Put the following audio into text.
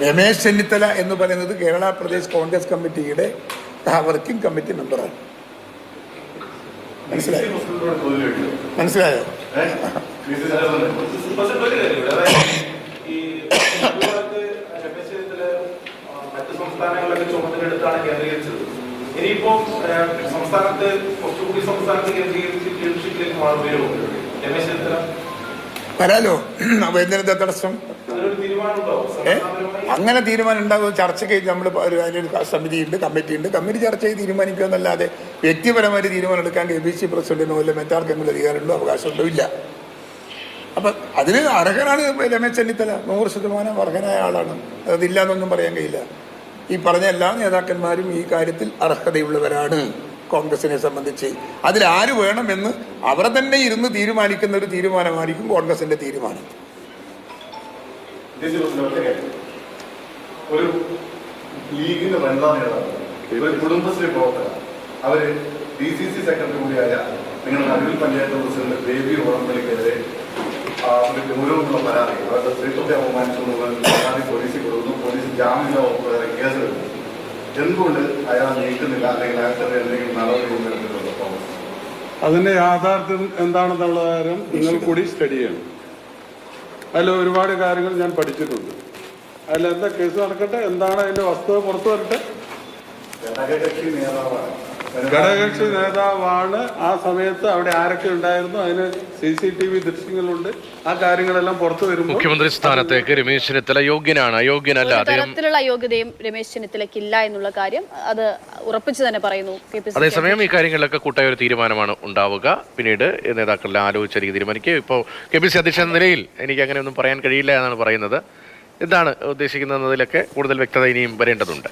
രമേശ് ചെന്നിത്തല എന്ന് പറയുന്നത് കേരള പ്രദേശ് കോൺഗ്രസ് കമ്മിറ്റിയുടെ വർക്കിംഗ് കമ്മിറ്റി മെമ്പറാണ് മനസ്സിലായോ? മനസ്സിലായോ? സംസ്ഥാനത്ത് കുറച്ചുകൂടി സംസ്ഥാനത്ത് കേന്ദ്രീകരിച്ച് ലീഡർഷിപ്പിലേക്ക് മാറുകയോ രമേശ് ചെന്നിത്തല വരാലോ? അപ്പോൾ തടസ്സം. ഏ? അങ്ങനെ തീരുമാനം ഉണ്ടാകും. ചർച്ച ചെയ്ത് നമ്മൾ ഒരു അതിനൊരു സമിതിയുണ്ട് കമ്മിറ്റിയുണ്ട്. കമ്മിറ്റി ചർച്ച ചെയ്ത് തീരുമാനിക്കുക എന്നല്ലാതെ വ്യക്തിപരമായിട്ട് തീരുമാനം എടുക്കാൻ കെ ബി സി പ്രസിഡന്റിനോ അല്ലെ മറ്റാർക്കെങ്കിലും അധികാരമുണ്ടോ? അവകാശമുണ്ടോ? ഇല്ല. അപ്പം അതിന് അർഹനാണ് രമേശ് ചെന്നിത്തല. നൂറ് ശതമാനം അർഹനായ ആളാണ്. അതില്ല എന്നൊന്നും പറയാൻ കഴിയില്ല. ഈ പറഞ്ഞ എല്ലാ നേതാക്കന്മാരും ഈ കാര്യത്തിൽ അർഹതയുള്ളവരാണ്. കോൺഗ്രസിനെ സംബന്ധിച്ച് അതിലാര് വേണമെന്ന് അവർ തന്നെ ഇരുന്ന് തീരുമാനിക്കുന്ന ഒരു തീരുമാനമായിരിക്കും കോൺഗ്രസിന്റെ തീരുമാനം. ഒരു ലീഗിന്റെ വനിതാ ഒരു കുടുംബശ്രീ പ്രവർത്തക അവർ ഡി സി സി സെക്രട്ടറി കൂടിയായ നിങ്ങളുടെ അരുവിൽ പഞ്ചായത്ത് പ്രസിഡന്റ് ബേബി ഓണപ്പള്ളിക്കെതിരെ ഗൗരവമുള്ള പരാതി അവരുടെ സ്ത്രീത്വത്തെ അപമാനിച്ചു പരാതി പോലീസിൽ കൊടുക്കുന്നു. പോലീസ് ജാമ്യം എന്തുകൊണ്ട് അയാൾ നീക്കുന്നില്ല? അല്ലെങ്കിൽ അയാൾക്കെതിരെ എന്തെങ്കിലും നടപടി അതിന്റെ യാഥാർത്ഥ്യം എന്താണെന്നുള്ള കാര്യം നിങ്ങൾ കൂടി സ്റ്റഡി ചെയ്യണം. അതിൽ ഒരുപാട് കാര്യങ്ങൾ ഞാൻ പഠിച്ചിട്ടുണ്ട്. അതിൽ എന്താ കേസ് നടക്കട്ടെ? എന്താണ് അതിന്റെ വസ്തുത പുറത്തു വരട്ടെ? ഘടകകക്ഷി നേതാവാണ്. ഘടകകക്ഷി നേതാവാണ് ആ സമയത്ത് അവിടെ ആരൊക്കെ ഉണ്ടായിരുന്നു? അതിന് സി സി ടി വി ദൃശ്യങ്ങളുണ്ട്. ആ കാര്യങ്ങളെല്ലാം പുറത്തു വരും മുഖ്യമന്ത്രി സ്ഥാനത്തേക്ക് രമേശ് ചെന്നിത്തല യോഗ്യനാണ്. അയോഗ്യനല്ല അദ്ദേഹത്തിലുള്ള അദ്ദേഹം തരത്തിലുള്ള യോഗ്യതയും രമേശ് ചെന്നിത്തലയ്ക്കില്ല എന്നുള്ള കാര്യം അത് ഉറപ്പിച്ചു തന്നെ പറയുന്നു അതേസമയം ഈ കാര്യങ്ങളിലൊക്കെ കൂട്ടായ ഒരു തീരുമാനമാണ് ഉണ്ടാവുക. പിന്നീട് നേതാക്കളെല്ലാം ആലോചിച്ചായിരിക്കും തീരുമാനിക്കുക. ഇപ്പോൾ കെ പി സി അധ്യക്ഷൻ എന്ന നിലയിൽ എനിക്ക് അങ്ങനെ ഒന്നും പറയാൻ കഴിയില്ല എന്നാണ് പറയുന്നത്. എന്താണ് ഉദ്ദേശിക്കുന്നതിലൊക്കെ കൂടുതൽ വ്യക്തത ഇനിയും വരേണ്ടതുണ്ട്.